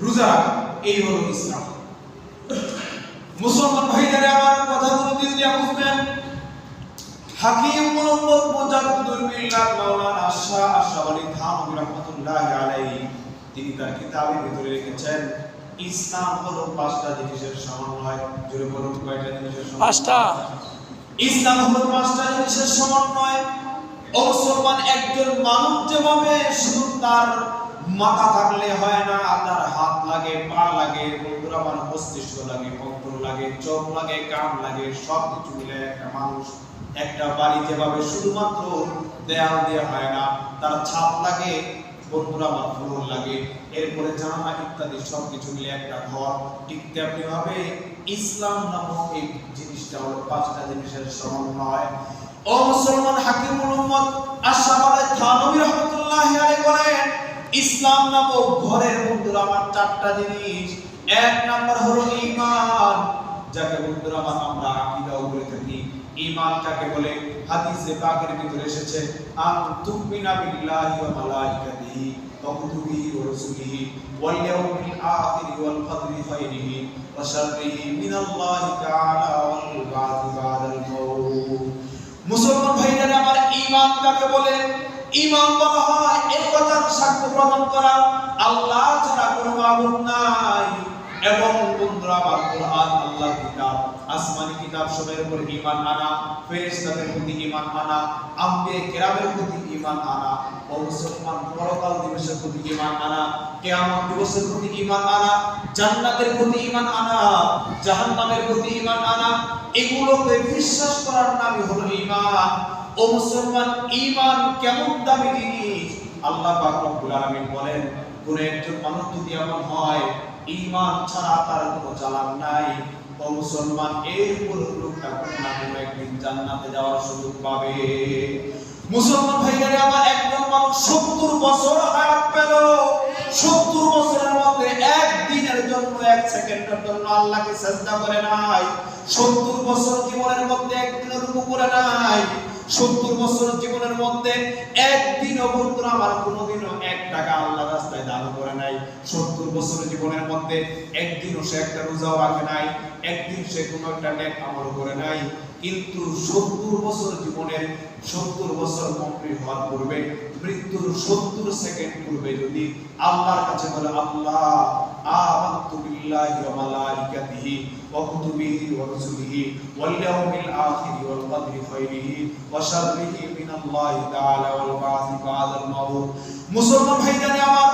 রোজা এই হলো ইসলাম। মুসলমান ভাইদের আমার কথাগুলো দিয়া বুঝবেন হাকিম মোহাম্মদ মুজাদ্দুল মিল্লাত মাওলানা শাহ আশরাফ আলী থানভী রাহমাতুল্লাহি আলাইহি তিনি তার কিতাবের ভিতরে লিখেছেন ইসলাম হলো পাঁচটা জিনিসের সমন্বয়। জুড়ে বলুন কয়টা জিনিসের সমন্বয়? পাঁচটা। ইসলাম হলো পাঁচটা জিনিসের সমন্বয়। ও মুসলমান একজন মানুষ যেভাবে শুধু তার মাথা থাকলে হয় না তার হাত লাগে, পা লাগে, বন্ধুরা আমার মস্তিষ্ক লাগে অন্তর লাগে, চোখ লাগে, কান লাগে সব কিছু মিলে একটা মানুষ একটা বাড়ি যেভাবে শুধুমাত্র দেয়াল দিয়ে হয় না, তার ছাদ লাগে, বন্ধুরা আমার ফ্লোর লাগে, এরপরে জানালা ইত্যাদি সব কিছু মিলে একটা ঘর, ঠিক তেমনি ভাবে ইসলাম নামক এই জিনিসটা হলো পাঁচটা জিনিসের সমন্বয়। ও মুসলমান হাকিম মুহাম্মদ আশরাফ আলী থানভী রাহমাতুল্লাহি আলাইহি বলেন ইসলাম নামক ঘরের বন্ধুরা আমার চারটা জিনিস। এক নাম্বার হলো ঈমান। যাকে বন্ধুরা আমার আকীদাও বলে থাকি। ঈমান কাকে বলে? হাদিসে পাকের ভিতরে এসেছে আন তুমিনা বিল্লাহি ওয়া মালাইকাতিহি ওয়া কুতুবিহি ওয়া রাসূলিহি ওয়াল ইয়াউমিল আখির ওয়াল কদরি খাইরিহি ওয়া শাররিহি মিনাল্লাহি তাআলা ওয়াল বা'দি বা'দাল মাউত। মুসলমান ভাইরা আমার ঈমান কাকে বলে? ঈমান বলা হয় সাক্ষ্য প্রদান করা আল্লাহ ছাড়া কোনো মাবুদ নাই। এবং বন্ধুরা আমার কোরআন, আল্লাহর কিতাব, আসমানি কিতাব সবের উপর ঈমান আনা, ফেরেশতাদের প্রতি ঈমান আনা, আম্বিয়ে কেরামের প্রতি ঈমান আনা, ও মুসলমান পরকাল দিবসের প্রতি ঈমান আনা, কিয়ামত দিবসের প্রতি ঈমান আনা, জান্নাতের প্রতি ঈমান আনা, জাহান্নামের প্রতি ঈমান আনা, এগুলোকে বিশ্বাস করার নামই হলো ঈমান। ও মুসলমান, ঈমান কেমন দামি জিনিস? আল্লাহ বলেন, কোন একজন মানুষ যদি এমন হয়, ঈমান ছাড়া তার কোনো চালান নাই। ও মুসলমান না কোনো একদিন জান্নাতে যাওয়ার সুযোগ পাবে। মুসলমান ভাইরা আমার একজন মানুষ সত্তর বছর হায়াত পেল। সত্তর বছরের মধ্যে এক দিনের জন্য এক সেকেন্ডের জন্য আল্লাহকে সেজদা করে নাই। সত্তর বছর জীবনের মধ্যে একদিনের রুকু করে নাই। সত্তর বছর জীবনের মধ্যে একদিনও বন্ধুরা আমার কোনোদিনও এক টাকা আল্লাহ রাস্তায় দান করে নাই সত্তর বছর জীবনের মধ্যে একদিনও সে একটা রোজাও রাখে নাই, একদিন সে কোনো একটা নেক আমল করে নাই, কিন্তু সত্তর বছর জীবনের সত্তর বছর কমপ্লিট হওয়ার পূর্বে, মৃত্যুর সত্তর সেকেন্ড পূর্বে যদি আল্লাহর কাছে বলে, আল্লাহ বা'থি বা'দাল মাউত। মুসলমান আমার